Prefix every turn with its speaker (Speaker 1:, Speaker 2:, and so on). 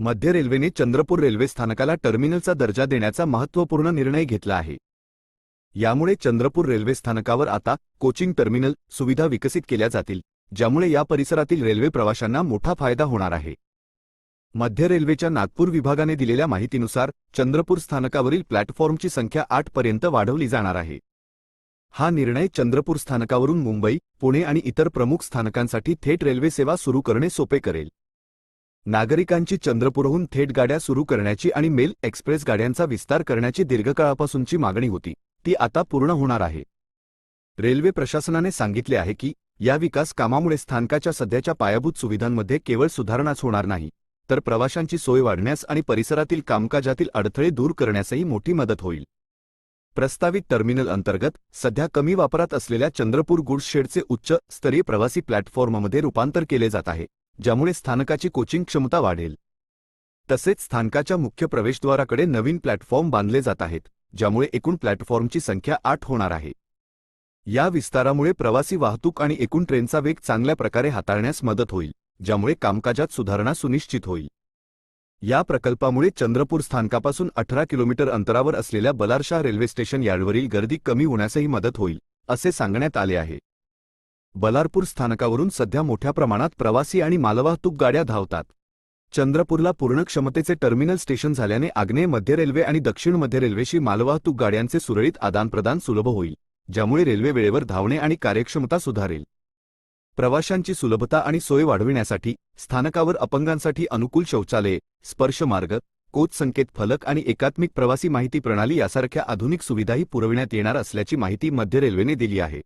Speaker 1: मध्य रेल्वेने चंद्रपूर रेल्वे स्थानकाला टर्मिनलचा दर्जा देण्याचा महत्त्वपूर्ण निर्णय घेतला आहे. यामुळे चंद्रपूर रेल्वे स्थानकावर आता कोचिंग टर्मिनल सुविधा विकसित केल्या जातील ज्यामुळे या परिसरातील रेल्वे प्रवाशांना मोठा फायदा होणार आहे. मध्य रेल्वेच्या नागपूर विभागाने दिलेल्या माहितीनुसार चंद्रपूर स्थानकावरील प्लॅटफॉर्मची संख्या आठ पर्यंत वाढवली जाणार आहे. हा निर्णय चंद्रपूर स्थानकावरून मुंबई पुणे आणि इतर प्रमुख स्थानकांसाठी थेट रेल्वे सेवा सुरू करणे सोपे करेल. नागरिकांची चंद्रपूरहून थेट गाड्या सुरू करण्याची आणि मेल एक्सप्रेस गाड्यांचा विस्तार करण्याची दीर्घकाळापासूनची मागणी होती. ती आता पूर्ण होणार आहे. रेल्वे प्रशासनाने सांगितले आहे की या विकास कामामुळे स्थानकाच्या सध्याच्या पायाभूत सुविधांमध्ये केवळ सुधारणाच होणार नाही तर प्रवाशांची सोय वाढण्यास आणि परिसरातील कामकाजातील अडथळे दूर करण्यासही मोठी मदत होईल. प्रस्तावित टर्मिनल अंतर्गत सध्या कमी वापरात असलेल्या चंद्रपूर गुड्स शेडचे उच्च स्तरीय प्रवासी प्लॅटफॉर्ममध्ये रूपांतर केले जात आहे. ज्यामुळे स्थानकाची कोचिंग क्षमता वाढेल. तसेच स्थानकाच्या मुख्य प्रवेशद्वाराकडे नवीन प्लॅटफॉर्म बांधले जात आहेत ज्यामुळे एकूण प्लॅटफॉर्मची संख्या आठ होणार आहे. या विस्तारामुळे प्रवासी वाहतूक आणि एकूण ट्रेनचा वेग चांगल्या प्रकारे हाताळण्यास मदत होईल ज्यामुळे कामकाजात सुधारणा सुनिश्चित होईल. या प्रकल्पामुळे चंद्रपूर स्थानकापासून अठरा किलोमीटर अंतरावर असलेल्या बलारशाह रेल्वे स्टेशन यार्डवरील गर्दी कमी होण्यासही मदत होईल असे सांगण्यात आले आहे. बलारपूर स्थानकावरून सध्या मोठ्या प्रमाणात प्रवासी आणि मालवाहतूक गाड्या धावतात. चंद्रपूरला पूर्ण क्षमतेचे टर्मिनल स्टेशन झाल्याने आग्नेय मध्य रेल्वे आणि दक्षिण मध्य रेल्वेशी मालवाहतूक गाड्यांचे सुरळीत आदानप्रदान सुलभ होईल ज्यामुळे रेल्वे वेळेवर धावणे आणि कार्यक्षमता सुधारेल. प्रवाशांची सुलभता आणि सोय वाढविण्यासाठी स्थानकावर अपंगांसाठी अनुकूल शौचालये स्पर्शमार्ग कोच संकेत फलक आणि एकात्मिक प्रवासी माहिती प्रणाली यासारख्या आधुनिक सुविधाही पुरविण्यात येणार असल्याची माहिती मध्य रेल्वेने दिली आहे.